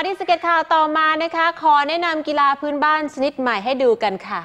มาที่สเก็ตข่าวต่อมานะคะ ขอแนะนำกีฬาพื้นบ้านชนิดใหม่ให้ดูกันค่ะ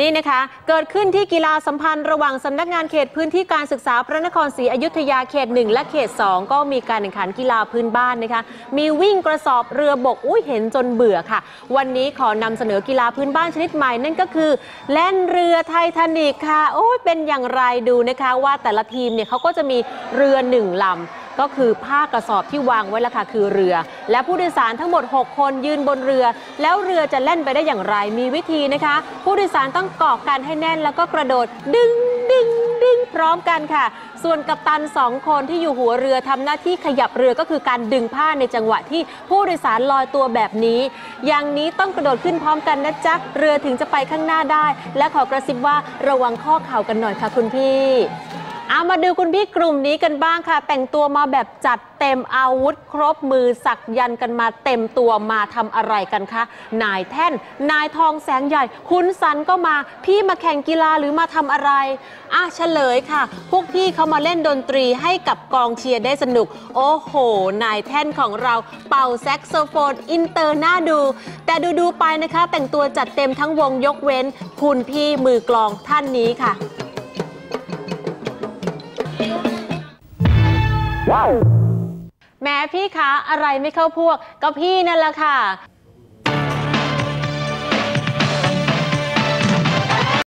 นี่นะคะ เกิดขึ้นที่กีฬาสัมพันธ์ระหว่างสำนักงานเขตพื้นที่การศึกษาพระนครศรีอยุธยาเขต 1 และเขต 2 ก็มีการแข่งขันกีฬาพื้นบ้านนะคะ มีวิ่งกระสอบเรือบกอุ้ยเห็นจนเบื่อค่ะ วันนี้ขอนำเสนอกีฬาพื้นบ้านชนิดใหม่นั่นก็คือแล่นเรือไททานิกค่ะโอ้ยเป็นอย่างไรดูนะคะว่าแต่ละทีมเนี่ยเขาก็จะมีเรือหนึ่งลำ ก็คือผ้ากระสอบที่วางไว้ละค่ะคือเรือ และผู้โดยสารทั้งหมด 6 คนยืนบนเรือ แล้วเรือจะแล่นไปได้อย่างไรมีวิธีนะคะ ผู้โดยสารต้องเกาะกันให้แน่นแล้วก็กระโดดดึงดึงดึงพร้อมกันค่ะ ส่วนกัปตันสองคนที่อยู่หัวเรือทำหน้าที่ขยับเรือก็คือการดึงผ้าในจังหวะที่ผู้โดยสารลอยตัวแบบนี้ อย่างนี้ต้องกระโดดขึ้นพร้อมกันนะจ๊ะเรือถึงจะไปข้างหน้าได้ และขอกระซิบว่าระวังข้อเข่ากันหน่อยค่ะคุณพี่ เอามาดูคุณพี่กลุ่มนี้กันบ้างค่ะ แต่งตัวมาแบบจัดเต็มอาวุธครบมือสักยันกันมาเต็มตัวมาทำอะไรกันคะ นายแท่น นายทองแสงใหญ่ คุณสันก็มา พี่มาแข่งกีฬาหรือมาทำอะไร อะเฉลยค่ะ พวกพี่เขามาเล่นดนตรีให้กับกองเชียร์ได้สนุก โอ้โห นายแท่นของเราเป่าแซกโซโฟนอินเตอร์น่าดู แต่ดูๆไปนะคะ แต่งตัวจัดเต็มทั้งวงยกเว้น คุณพี่มือกลองท่านนี้ค่ะ แม้พี่คะอะไรไม่เข้าพวกก็พี่นั่นแหละค่ะ